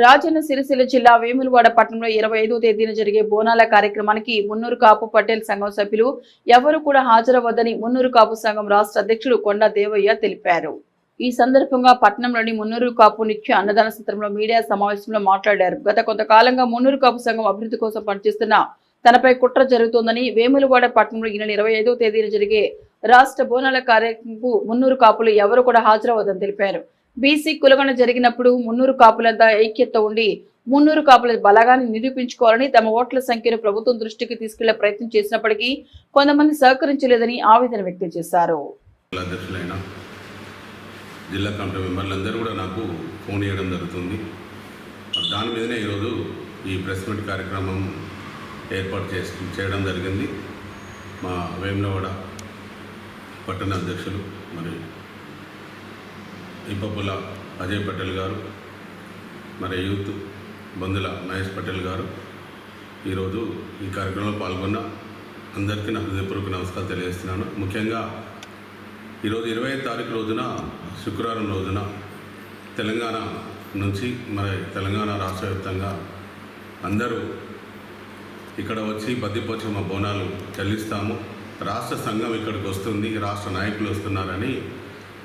రాజన్న సిరిసిల్ల జిల్లా వేములవాడ పట్టణంలో ఇరవై ఐదో తేదీన జరిగే బోనాల కార్యక్రమానికి మున్నూరు కాపు పటేల్ సంఘం సభ్యులు ఎవరు కూడా హాజరవద్దని మున్నూరు కాపు సంఘం రాష్ట్ర అధ్యక్షుడు కొండ దేవయ్య తెలిపారు. ఈ సందర్భంగా పట్టణంలోని మున్నూరు కాపు నిత్య అన్నదాన సత్రంలో మీడియా సమావేశంలో మాట్లాడారు. గత కొంతకాలంగా మున్నూరు కాపు సంఘం అభివృద్ధి కోసం పనిచేస్తున్న తనపై కుట్ర జరుగుతోందని వేములవాడ పట్టణంలో ఈ నెల ఇరవై ఐదో తేదీన జరిగే రాష్ట్ర బోనాల కార్యక్రమంకు మున్నూరు కాపులు ఎవరు కూడా హాజరవద్దని తెలిపారు. బీసీ కులగణ జరిగినప్పుడు మున్నూరు కాపులంతా ఐక్యత ఉండి మున్నూరు కాపుల బలగాన్ని నిరూపించుకోవాలని తమ ఓట్ల సంఖ్యను ప్రభుత్వం దృష్టికి తీసుకెళ్ళే ప్రయత్నం చేసినప్పటికీ కొంతమంది సహకరించలేదని ఆవేదన వ్యక్తం చేశారు. జిల్లా అధ్యక్షులైన జిల్లా కమిటీ మెంబర్లు కూడా నాకు ఫోన్ చేయడం జరుగుతుంది. దాని మీదనే ఈరోజు ఈ ప్రెస్ మీట్ కార్యక్రమం ఏర్పాటు చేసి చేయడం జరిగింది. మా వేములవాడ పట్టణ అధ్యక్షులు మరి ఇప్పపుల అజయ్ పటేల్ గారు మరి యూత్ బంధుల మహేష్ పటేల్ గారు ఈరోజు ఈ కార్యక్రమంలో పాల్గొన్న అందరికీ నా హృదయపూర్వక నమస్కారం తెలియజేస్తున్నాను. ముఖ్యంగా ఈరోజు ఇరవై ఐదు తారీఖు రోజున శుక్రవారం రోజున తెలంగాణ నుంచి మరి తెలంగాణ రాష్ట్ర వ్యాప్తంగా అందరూ ఇక్కడ వచ్చి బద్దిపోచమ్మ బోనాలు చెల్లిస్తాము. రాష్ట్ర సంఘం ఇక్కడికి వస్తుంది రాష్ట్ర నాయకులు వస్తున్నారని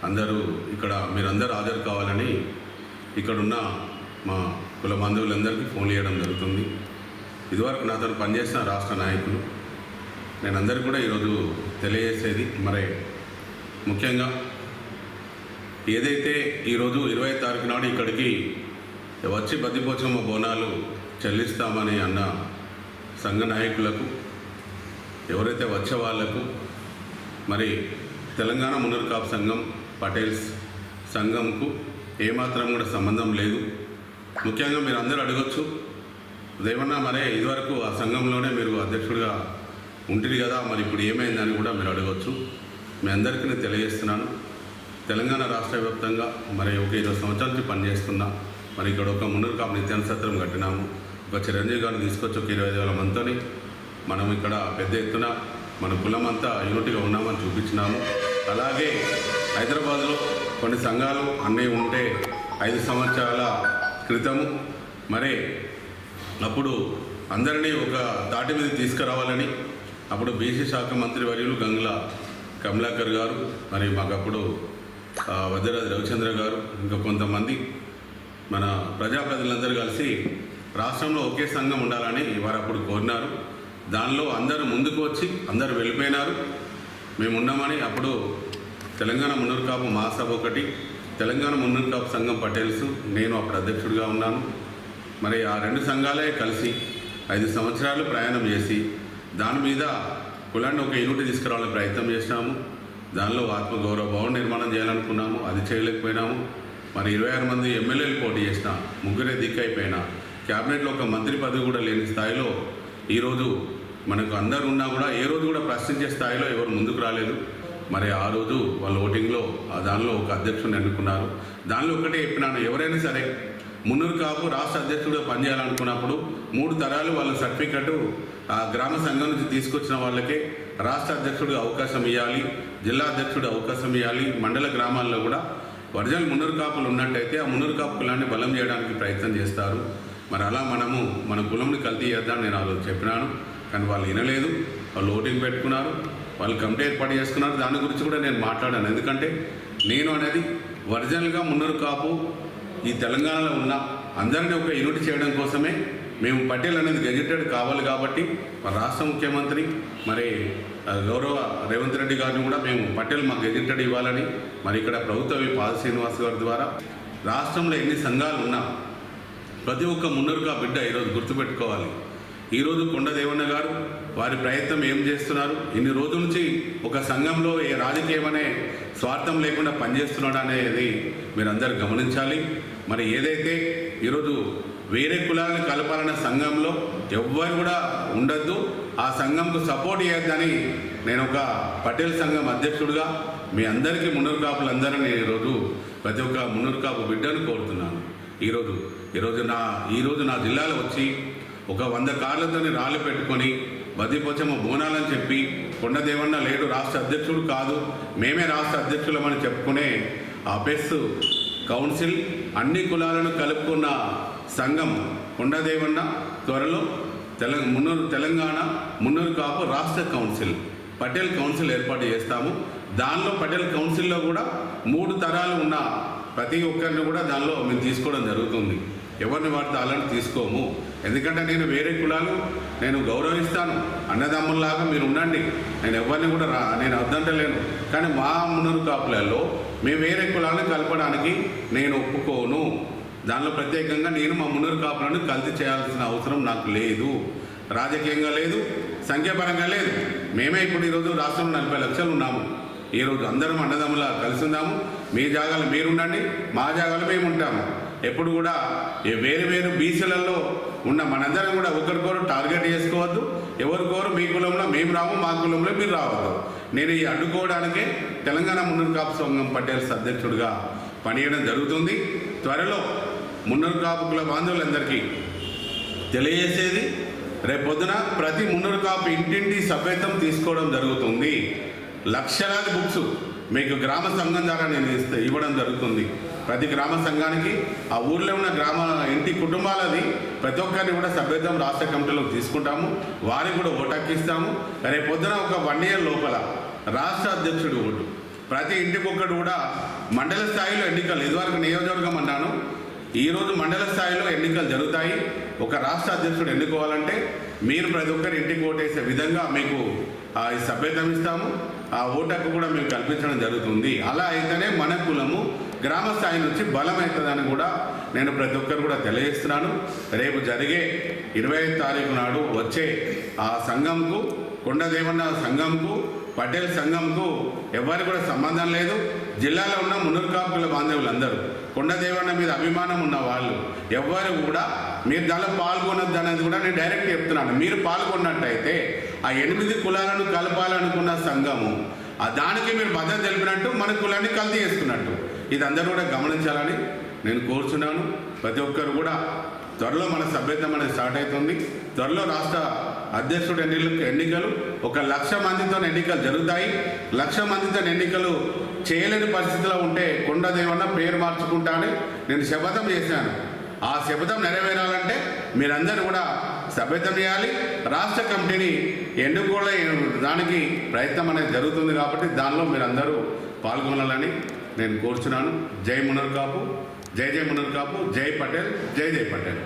అందరూ ఇక్కడ మీరందరూ హాజరు కావాలని ఇక్కడున్న మా కుల బంధువులందరికీ ఫోన్ చేయడం జరుగుతుంది. ఇదివరకు నాతో పనిచేసిన రాష్ట్ర నాయకులు నేను అందరికీ కూడా ఈరోజు తెలియజేసేది మరి. ముఖ్యంగా ఏదైతే ఈరోజు ఇరవై తారీఖు నాడు ఇక్కడికి వచ్చి బద్దిపోచమ్మ బోనాలు చెల్లిస్తామని అన్న సంఘ నాయకులకు ఎవరైతే వచ్చే వాళ్ళకు మరి తెలంగాణ మునర్కాపు సంఘం పటేల్స్ సంఘంకు ఏమాత్రం కూడా సంబంధం లేదు. ముఖ్యంగా మీరు అందరూ అడగచ్చు దేవన్నా మరే ఇదివరకు ఆ సంఘంలోనే మీరు అధ్యక్షుడిగా ఉంటుంది కదా మరి ఇప్పుడు ఏమైందని కూడా మీరు అడగచ్చు. మీ అందరికీ నేను తెలియజేస్తున్నాను. తెలంగాణ రాష్ట్ర వ్యాప్తంగా మరి ఒక ఇరవై సంవత్సరాల నుంచి పనిచేస్తున్నా మరి ఇక్కడ ఒక మున్నూరు కాపు నిత్యాన సత్రం కట్టినాము. ఒక చిరంజీవి గారిని తీసుకొచ్చి ఒక ఇరవై ఐదు వేల మందితోని మనం ఇక్కడ పెద్ద ఎత్తున మన కులమంతా యూనిట్గా ఉన్నామని చూపించినాము. అలాగే హైదరాబాద్లో కొన్ని సంఘాలు అన్నీ ఉంటే ఐదు సంవత్సరాల క్రితము. మరి అప్పుడు అందరినీ ఒక దాటి మీద తీసుకురావాలని అప్పుడు బీసీ శాఖ మంత్రి వర్యులు గంగుల కమలాకర్ గారు మరి మాకప్పుడు ఆ, వజ్రరాజు రవిచంద్ర గారు ఇంకా కొంతమంది మన ప్రజాప్రతినిధులందరూ కలిసి రాష్ట్రంలో ఒకే సంఘం ఉండాలని వారు అప్పుడు కోరినారు. దానిలో అందరూ ముందుకు వచ్చి అందరూ వెళ్ళిపోయినారు. మేము ఉన్నామని అప్పుడు తెలంగాణ మున్నూరు కాపు మహాసభ ఒకటి తెలంగాణ మున్నూరు కాపు సంఘం పటేల్స్. నేను అప్పుడు అధ్యక్షుడిగా ఉన్నాను. మరి ఆ రెండు సంఘాలే కలిసి ఐదు సంవత్సరాలు ప్రయాణం చేసి దాని మీద కులాన్ని ఒక యూనిట్ తీసుకురావాలని ప్రయత్నం చేసినాము. దానిలో ఆత్మగౌరవ భవన్ నిర్మాణం చేయాలనుకున్నాము. అది చేయలేకపోయినాము. మరి ఇరవై ఆరు మంది ఎమ్మెల్యేలు పోటీ చేసిన ముగ్గురే దిక్కైపోయినా క్యాబినెట్లో ఒక మంత్రి పదవి కూడా లేని స్థాయిలో ఈరోజు మనకు అందరు ఉన్నా కూడా ఏ రోజు కూడా ప్రశ్నించే స్థాయిలో ఎవరు ముందుకు రాలేదు. మరి ఆ రోజు వాళ్ళ ఓటింగ్లో ఆ దానిలో ఒక అధ్యక్షుడిని ఎన్నుకున్నారు. దానిలో ఒకటే చెప్పినాను ఎవరైనా సరే మున్నూరు కాపు రాష్ట్ర అధ్యక్షుడిగా పనిచేయాలనుకున్నప్పుడు మూడు తరాలు వాళ్ళ సర్టిఫికెట్ ఆ గ్రామ సంఘం నుంచి తీసుకొచ్చిన వాళ్ళకే రాష్ట్ర అధ్యక్షుడిగా అవకాశం ఇవ్వాలి జిల్లా అధ్యక్షుడు అవకాశం ఇవ్వాలి మండల గ్రామాల్లో కూడా ఒరిజినల్ మున్నూరు కాపులు ఉన్నట్టయితే ఆ మున్నూరు కాపు కులాన్ని బలం చేయడానికి ప్రయత్నం చేస్తారు. మరి అలా మనము మన కులంని కల్తీ చేద్దాం నేను ఆ రోజు చెప్పినాను. కానీ వాళ్ళు వినలేదు వాళ్ళు ఓటింగ్ పెట్టుకున్నారు. వాళ్ళు కమిటీ ఏర్పాటు చేసుకున్నారు దాని గురించి కూడా నేను మాట్లాడాను ఎందుకంటే నేను అనేది ఒరిజినల్గా మున్నూరు కాపు ఈ తెలంగాణలో ఉన్న అందరినీ ఒక యూనిట్ చేయడం కోసమే మేము పటేల్ అనేది గెజిటెడ్ కావాలి కాబట్టి మా రాష్ట్ర ముఖ్యమంత్రి మరి గౌరవ రేవంత్ రెడ్డి గారిని కూడా మేము పటేల్ మాకు గెజిటెడ్ ఇవ్వాలని మరి ఇక్కడ ప్రభుత్వ వి. పాద శ్రీనివాస్ గారి ద్వారా రాష్ట్రంలో ఎన్ని సంఘాలు ఉన్నా ప్రతి ఒక్క మున్నరుగా బిడ్డ ఈరోజు గుర్తుపెట్టుకోవాలి ఈరోజు కొండదేవన్న గారు వారి ప్రయత్నం ఏం చేస్తున్నారు? ఇన్ని రోజుల నుంచి ఒక సంఘంలో ఏ రాజకీయం అనే స్వార్థం లేకుండా పనిచేస్తున్నాడు అనేది మీరందరూ గమనించాలి. మరి ఏదైతే ఈరోజు వేరే కులాలను కలపాలన్న సంఘంలో ఎవ్వరు కూడా ఉండద్దు ఆ సంఘంకు సపోర్ట్ చేయొద్దని నేను ఒక పటేల్ సంఘం అధ్యక్షుడిగా మీ అందరికీ మున్నూరు కాపులందరూ నేను ఈరోజు ప్రతి ఒక్క మున్నూరు కాపు బిడ్డను కోరుతున్నాను. ఈరోజు ఈరోజు నా ఈరోజు నా జిల్లాలో వచ్చి ఒక వంద కార్లతోని రాళ్ళు పెట్టుకొని బదిపోచమ్మ బోనాలని చెప్పి కొండదేవన్న లేడు రాష్ట్ర అధ్యక్షుడు కాదు మేమే రాష్ట్ర అధ్యక్షులమని చెప్పుకునే ఆ కౌన్సిల్ అన్ని కులాలను కలుపుకున్న సంఘం కొండదేవన్న త్వరలో తెల మున్నూరు తెలంగాణ మున్నూరు కాపు రాష్ట్ర కౌన్సిల్ పటేల్ కౌన్సిల్ ఏర్పాటు చేస్తాము. దానిలో పటేల్ కౌన్సిల్లో కూడా మూడు తరాలు ఉన్న ప్రతి ఒక్కరిని కూడా దానిలో మేము తీసుకోవడం జరుగుతుంది. ఎవరిని వాడితే అలాంటి తీసుకోము. ఎందుకంటే నేను వేరే కులాలు నేను గౌరవిస్తాను. అన్నదమ్ముల్లాగా మీరు ఉండండి నేను ఎవరిని కూడా రా నేను వద్దంటలేను కానీ మా మునురు కాపులలో మేము వేరే కులాలను కలపడానికి నేను ఒప్పుకోను. దానిలో ప్రత్యేకంగా నేను మా మునురు కాపులను కల్తీ చేయాల్సిన అవసరం నాకు లేదు. రాజకీయంగా లేదు సంఖ్యాపరంగా లేదు. మేమే ఇప్పుడు ఈరోజు రాష్ట్రంలో నలభై లక్షలు ఉన్నాము. ఈరోజు అందరం అన్నదమ్ములా కలిసి ఉన్నాము మీ జాగాలు మీరు ఉండండి మా జాగాలు మేము ఉంటాము ఎప్పుడు కూడా వేరు వేరు బీసీలలో ఉన్న మనందరం కూడా ఒకరికొరు టార్గెట్ చేసుకోవద్దు. ఎవరికోరు మీ కులంలో మేము రాము మా కులంలో మీరు రావద్దు. నేను ఈ అడ్డుకోవడానికే తెలంగాణ మున్నూరుకాపు సంఘం పటేల్స్ అధ్యక్షుడిగా పనిచేయడం జరుగుతుంది. త్వరలో మున్నూరుకాపు కుల బాంధవులందరికీ తెలియజేసేది రేపొద్దున ప్రతి మున్నూరు కాపు ఇంటింటి సభ్యత్వం తీసుకోవడం జరుగుతుంది. లక్షలాది బుక్స్ మీకు గ్రామ సంఘం ద్వారా నేను ఇస్తే ఇవ్వడం జరుగుతుంది. ప్రతి గ్రామ సంఘానికి ఆ ఊర్లో ఉన్న గ్రామ ఇంటి కుటుంబాలది ప్రతి ఒక్కరిని కూడా సభ్యత్వం రాష్ట్ర కమిటీలో తీసుకుంటాము. వారికి కూడా ఓటక్కిస్తాము పొద్దున ఒక వన్ ఇయర్ లోపల రాష్ట్ర అధ్యక్షుడు ఓటు. ప్రతి ఇంటికి ఒక్కడు కూడా మండల స్థాయిలో ఎన్నికలు ఇదివరకు నియోజకవర్గం అన్నాను. ఈరోజు మండల స్థాయిలో ఎన్నికలు జరుగుతాయి. ఒక రాష్ట్ర అధ్యక్షుడు ఎన్నుకోవాలంటే మీరు ప్రతి ఒక్కరు ఇంటికి ఓటేసే విధంగా మీకు సభ్యతం ఇస్తాము. ఆ ఓటకు కూడా మేము కల్పించడం జరుగుతుంది. అలా అయితేనే మన కులము గ్రామ స్థాయి నుంచి బలమవుతుందని కూడా నేను ప్రతి ఒక్కరు కూడా తెలియజేస్తున్నాను. రేపు జరిగే ఇరవై తారీఖు నాడు వచ్చే ఆ సంఘంకు కొండదేవన్న సంఘంకు పటేల్ సంఘంకు ఎవరికి కూడా సంబంధం లేదు. జిల్లాలో ఉన్న మునుర్కాపుల బాంధవులందరూ కొండదేవన్న మీద అభిమానం ఉన్న వాళ్ళు ఎవ్వరు కూడా మీరు దానిలో పాల్గొనొద్దు అనేది కూడా నేను డైరెక్ట్ చెప్తున్నాను. మీరు పాల్గొన్నట్టయితే ఆ ఎనిమిది కులాలను కలపాలనుకున్న సంఘము ఆ దానికి మీరు భద్రత తెలిపినట్టు మన కులాన్ని కల్తీ చేసుకున్నట్టు. ఇది అందరూ కూడా గమనించాలని నేను కోరుచున్నాను. ప్రతి ఒక్కరు కూడా త్వరలో మన సభ్యత్వం అనేది స్టార్ట్ అవుతుంది. త్వరలో రాష్ట్ర అధ్యక్షుడు ఎన్నికలు ఎన్నికలు ఒక లక్ష మందితో ఎన్నికలు జరుగుతాయి. లక్ష మందితో ఎన్నికలు చేయలేని పరిస్థితిలో ఉంటే కొండదేవన్న పేరు మార్చుకుంటా అని నేను శపథం చేశాను. ఆ శపథం నెరవేరాలంటే మీరందరూ కూడా సభ్యతం చేయాలి. రాష్ట్ర కమిటీని ఎన్నుకోలే దానికి ప్రయత్నం అనేది జరుగుతుంది కాబట్టి దానిలో మీరందరూ పాల్గొనాలని నేను కోరుచున్నాను. జై మునర్కాపు జై జై మునర్కాపు జై పటేల్ జై జై పటేల్.